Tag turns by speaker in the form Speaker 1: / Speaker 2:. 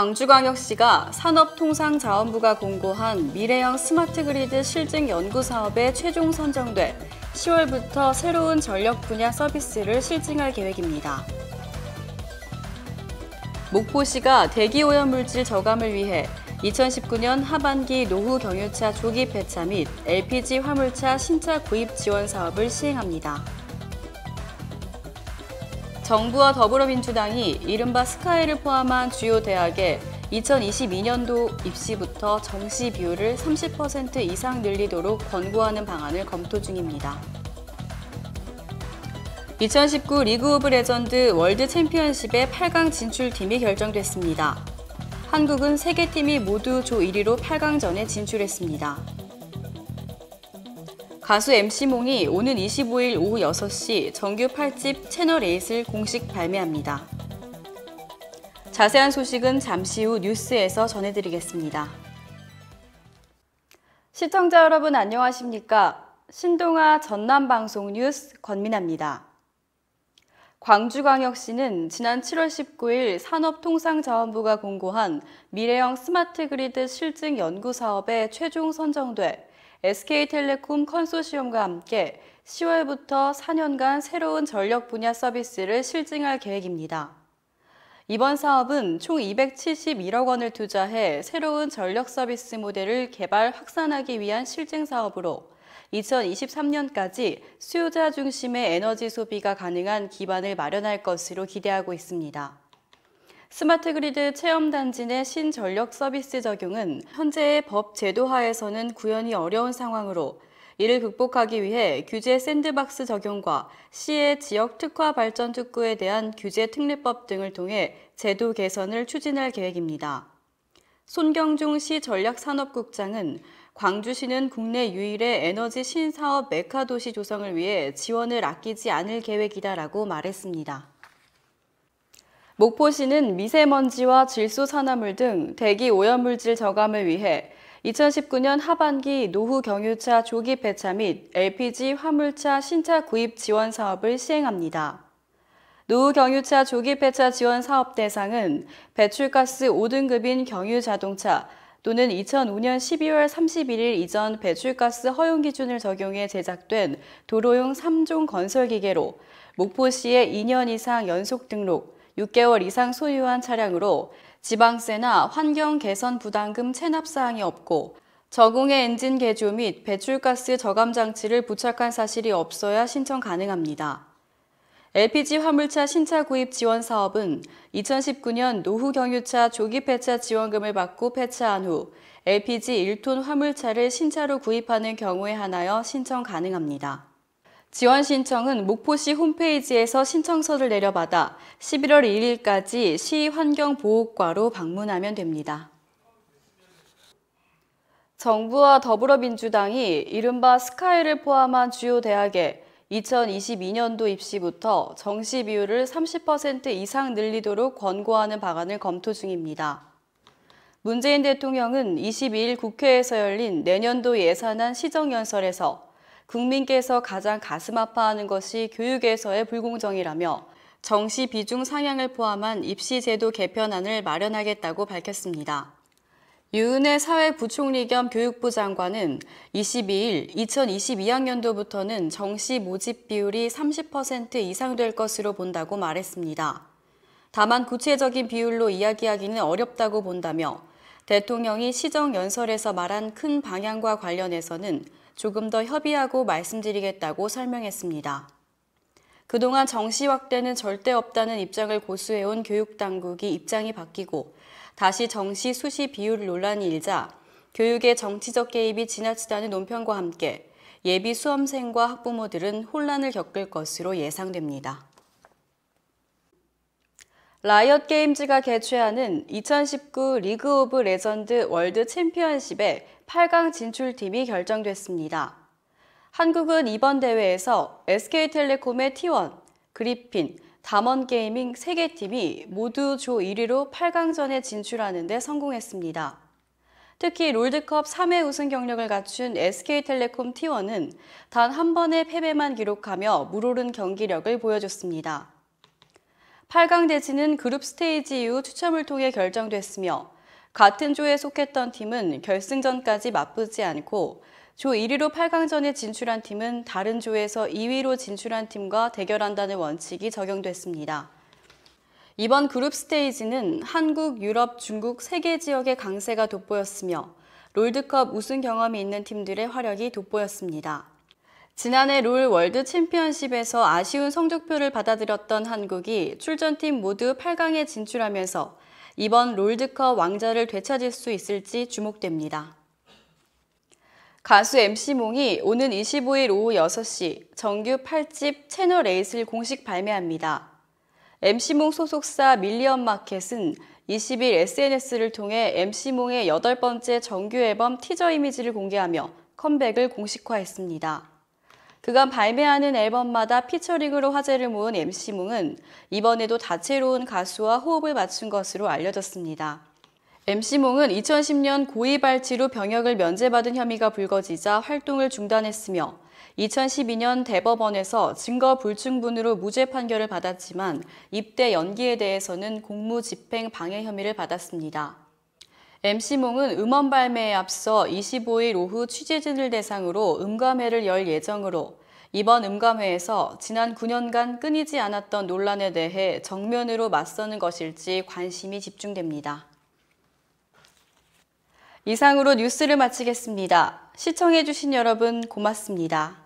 Speaker 1: 광주광역시가 산업통상자원부가 공고한 미래형 스마트 그리드 실증 연구 사업에 최종 선정돼 10월부터 새로운 전력 분야 서비스를 실증할 계획입니다. 목포시가 대기오염물질 저감을 위해 2019년 하반기 노후 경유차 조기 폐차 및 LPG 화물차 신차 구입 지원 사업을 시행합니다. 정부와 더불어민주당이 이른바 스카이를 포함한 주요 대학의 2022년도 입시부터 정시 비율을 30% 이상 늘리도록 권고하는 방안을 검토 중입니다. 2019 리그 오브 레전드 월드 챔피언십의 8강 진출팀이 결정됐습니다. 한국은 3개 팀이 모두 조 1위로 8강전에 진출했습니다. 가수 MC몽이 오는 25일 오후 6시 정규 8집 채널8을 공식 발매합니다. 자세한 소식은 잠시 후 뉴스에서 전해드리겠습니다. 시청자 여러분 안녕하십니까? 신동아 전남방송 뉴스 권민아입니다. 광주광역시는 지난 7월 19일 산업통상자원부가 공고한 미래형 스마트 그리드 실증 연구 사업에 최종 선정돼 SK텔레콤 컨소시엄과 함께 10월부터 4년간 새로운 전력 분야 서비스를 실증할 계획입니다. 이번 사업은 총 271억 원을 투자해 새로운 전력 서비스 모델을 개발 확산하기 위한 실증 사업으로 2023년까지 수요자 중심의 에너지 소비가 가능한 기반을 마련할 것으로 기대하고 있습니다. 스마트 그리드 체험단지 내 신전력 서비스 적용은 현재의 법 제도 하에서는 구현이 어려운 상황으로 이를 극복하기 위해 규제 샌드박스 적용과 시의 지역 특화 발전 특구에 대한 규제 특례법 등을 통해 제도 개선을 추진할 계획입니다. 손경중 시 전략산업국장은 광주시는 국내 유일의 에너지 신사업 메카도시 조성을 위해 지원을 아끼지 않을 계획이다라고 말했습니다. 목포시는 미세먼지와 질소 산화물 등 대기 오염물질 저감을 위해 2019년 하반기 노후 경유차 조기 폐차 및 LPG 화물차 신차 구입 지원 사업을 시행합니다. 노후 경유차 조기 폐차 지원 사업 대상은 배출가스 5등급인 경유 자동차 또는 2005년 12월 31일 이전 배출가스 허용 기준을 적용해 제작된 도로용 3종 건설 기계로 목포시에 2년 이상 연속 등록, 6개월 이상 소유한 차량으로 지방세나 환경 개선 부담금 체납 사항이 없고 저공해 엔진 개조 및 배출가스 저감 장치를 부착한 사실이 없어야 신청 가능합니다. LPG 화물차 신차 구입 지원 사업은 2019년 노후 경유차 조기 폐차 지원금을 받고 폐차한 후 LPG 1톤 화물차를 신차로 구입하는 경우에 한하여 신청 가능합니다. 지원 신청은 목포시 홈페이지에서 신청서를 내려받아 11월 1일까지 시 환경보호과로 방문하면 됩니다. 정부와 더불어민주당이 이른바 스카이를 포함한 주요 대학에 2022년도 입시부터 정시 비율을 30% 이상 늘리도록 권고하는 방안을 검토 중입니다. 문재인 대통령은 22일 국회에서 열린 내년도 예산안 시정연설에서 국민께서 가장 가슴 아파하는 것이 교육에서의 불공정이라며 정시 비중 상향을 포함한 입시 제도 개편안을 마련하겠다고 밝혔습니다. 유은혜 사회부총리 겸 교육부 장관은 22일 2022학년도부터는 정시 모집 비율이 30% 이상 될 것으로 본다고 말했습니다. 다만 구체적인 비율로 이야기하기는 어렵다고 본다며 대통령이 시정연설에서 말한 큰 방향과 관련해서는 조금 더 협의하고 말씀드리겠다고 설명했습니다. 그동안 정시 확대는 절대 없다는 입장을 고수해온 교육당국이 입장이 바뀌고 다시 정시 수시 비율 논란이 일자 교육의 정치적 개입이 지나치다는 논평과 함께 예비 수험생과 학부모들은 혼란을 겪을 것으로 예상됩니다. 라이엇 게임즈가 개최하는 2019 리그 오브 레전드 월드 챔피언십의 8강 진출팀이 결정됐습니다. 한국은 이번 대회에서 SK텔레콤의 T1, 그리핀, 담원게이밍 3개 팀이 모두 조 1위로 8강전에 진출하는 데 성공했습니다. 특히 롤드컵 3회 우승 경력을 갖춘 SK텔레콤 T1은 단 한 번의 패배만 기록하며 물오른 경기력을 보여줬습니다. 8강 대진은 그룹 스테이지 이후 추첨을 통해 결정됐으며 같은 조에 속했던 팀은 결승전까지 맞붙지 않고 조 1위로 8강전에 진출한 팀은 다른 조에서 2위로 진출한 팀과 대결한다는 원칙이 적용됐습니다. 이번 그룹 스테이지는 한국, 유럽, 중국 세 개 지역의 강세가 돋보였으며 롤드컵 우승 경험이 있는 팀들의 화력이 돋보였습니다. 지난해 롤 월드 챔피언십에서 아쉬운 성적표를 받아들였던 한국이 출전팀 모두 8강에 진출하면서 이번 롤드컵 왕자를 되찾을 수 있을지 주목됩니다. 가수 MC몽이 오는 25일 오후 6시 정규 8집 채널 8을 공식 발매합니다. MC몽 소속사 밀리언 마켓은 20일 SNS를 통해 MC몽의 여덟 번째 정규 앨범 티저 이미지를 공개하며 컴백을 공식화했습니다. 그간 발매하는 앨범마다 피처링으로 화제를 모은 MC몽은 이번에도 다채로운 가수와 호흡을 맞춘 것으로 알려졌습니다. MC몽은 2010년 고의 발치로 병역을 면제받은 혐의가 불거지자 활동을 중단했으며 2012년 대법원에서 증거 불충분으로 무죄 판결을 받았지만 입대 연기에 대해서는 공무집행 방해 혐의를 받았습니다. MC몽은 음원 발매에 앞서 25일 오후 취재진을 대상으로 음감회를 열 예정으로 이번 음감회에서 지난 9년간 끊이지 않았던 논란에 대해 정면으로 맞서는 것일지 관심이 집중됩니다. 이상으로 뉴스를 마치겠습니다. 시청해주신 여러분 고맙습니다.